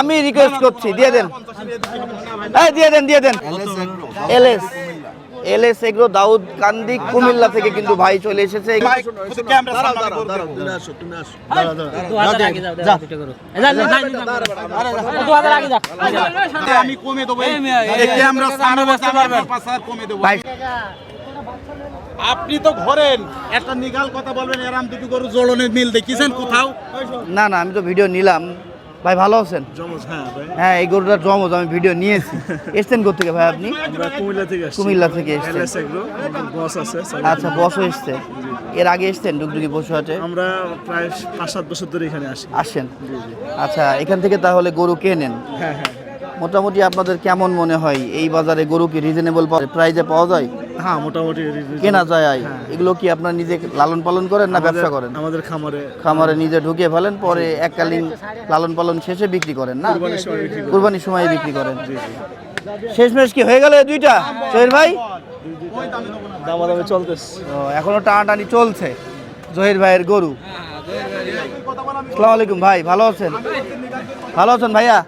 আমি রিকোয়েস্ট করছি দিয়ে দেন দিয়ে দেন দিয়ে দেন LS LS agro Daudkandi Comilla থেকে কিন্তু ভাই চলে এসেছে আপনি তো ঘরেন। একটা নিগাল কথা বলবেন এরাম দুটো গরু জোড়নের মিল দেখিছেন কোথাও? না না আমি তো ভিডিও নিলাম। ভাই ভালো আছেন? জমজ হ্যাঁ ভাই। হ্যাঁ এই গরুটা জমজ আমি ভিডিও নিয়েছি। এসছেন কোথেকে ভাই আপনি? আমরা কুমিল্লা থেকে থেকে এসছেন। বস আছে আচ্ছা বসও এসছে। এর আগে এসছেন ডুগডুগি পশু হাটে? আমরা প্রায় পাঁচ সাত বছর ধরে এখানে আসি। আসেন। আচ্ছা এখান থেকে তাহলে গরু কেনেন হ্যাঁ হ্যাঁ। মোটামুটি আপনাদের কেমন মনে হয়? এই বাজারে গরু কি রিজনেবল প্রাইজে পাওয়া যায়? হ্যাঁ মোটামুটি কেনা যায় হ্যাঁ। এগুলো কি আপনার নিজে লালন পালন করেন না ব্যবসা করেন? আমাদের খামারে খামারে নিজে ঢুকিয়ে ফেলেন পরে এককালীন লালন পালন শেষে বিক্রি করেন না? কুরবানির সময় বিক্রি করেন। শেষমেশ কি হয়ে গেল এই দুইটা? জহির ভাই? দামাদামি চলতেছে। এখনও টানাটানি চলছে জহির ভাইয়ের গরু। আসসালামু আলাইকুম ভাই ভালো আছেন? ভালো আছেন ভাইয়া?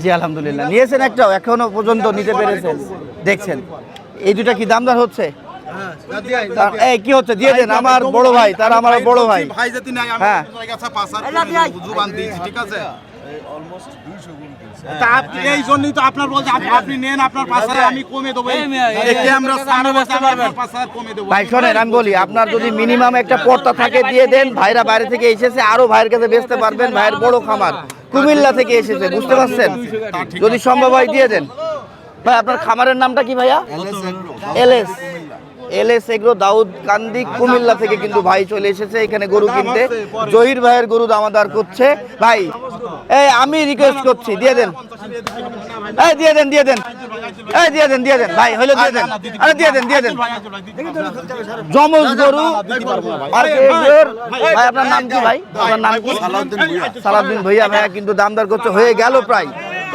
জি আলহামদুলিল্লাহ। নিয়েছেন একটাও এখনও পর্যন্ত নিতে পেরেছেন। দেখছেন। এই দুটা কি দামদার হচ্ছে? এই কি হচ্ছে? দিয়ে দেন আমার বড় ভাই তার আমার বড় ভাই। আমি হ্যাঁ। আপনার ঠিক আছে? আপনি এই জন্যই তো আপনার বলছে আপনি নেন আপনার আমি কমে দেবো। ভাই শোনেন আমি বলি আপনার যদি মিনিমাম একটা পর্তা থাকে দিয়ে দেন ভাইরা বাইরে থেকে এসেছে আরও ভাইয়ের কাছে বেচতে পারবেন ভাইয়ের বড় খামার। কুমিল্লা থেকে এসেছে বুঝতে পারছেন? যদি সম্ভব হয় দিয়ে দেন। ভাই আপনার খামারের নামটা কি ভাইয়া? LS. LS agro Daudkandi Comilla থেকে কিন্তু ভাই চলে এসেছে, এখানে গরু কিনতে। জহির ভাইয়ের গরু দামাদার করছে। ভাই, এই আমি রিকোয়েস্ট করছি, দিয়ে দেন। এই, দিয়ে দেন দিয়ে দেন। এই, দিয়ে দেন দিয়ে দেন। ভাই, হইল দিয়ে দেন। আরে, দিয়ে দেন দিয়ে দেন। জমজ গরু, আর ভাই, আপনার নাম কি ভাই? আপনার নাম কি? সালাউদ্দিন ভইয়া ভাইয়া কিন্তু দামদার করছে, হয়ে গেল প্রায়।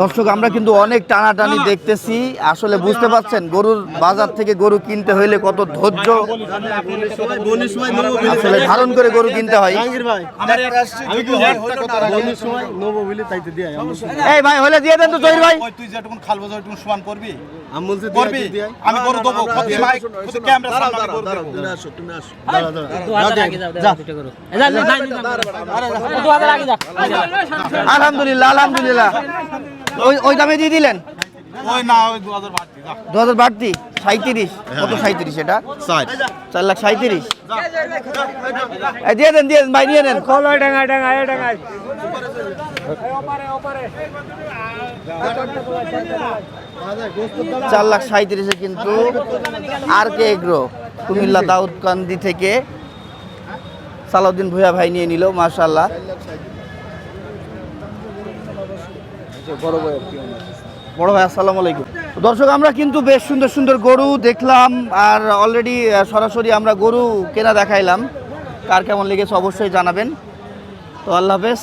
দর্শক আমরা কিন্তু অনেক টানাটানি দেখতেছি আসলে বুঝতে পারছেন গরুর বাজার থেকে গরু কিনতে হইলে কত ধৈর্য আসলে ধারণ করে গরু কিনতে হয় এই ভাই হলে দিয়ে দেন তো জহির ভাই তুই যখন খাল বাজার সমান করবি করবি আলহামদুলিল্লাহ আলহামদুলিল্লাহ ওই ওই দামে দিয়ে দিলেন ওই না ওই দু হাজার বাড়তি দু হাজার বাড়তি সাঁত্রিশ কত সাঁত্রিশ এটা? চার লাখ সাঁত্রিশ দিয়ে দেন দিয়ে দেন ভাই নিয়ে নেন। চার লাখ সাঁত্রিশে কিন্তু R K agro? Comilla Daudkandi থেকে সালাউদ্দিন ভুয়া ভাই নিয়ে নিল মাশাল্লাহ বড় ভাই আসসালামু আলাইকুম। দর্শক, আমরা কিন্তু বেশ সুন্দর সুন্দর গরু দেখলাম আর অলরেডি সরাসরি আমরা গরু কেনা দেখাইলাম। কার কেমন লেগেছে অবশ্যই জানাবেন। তো আল্লাহ হাফেজ।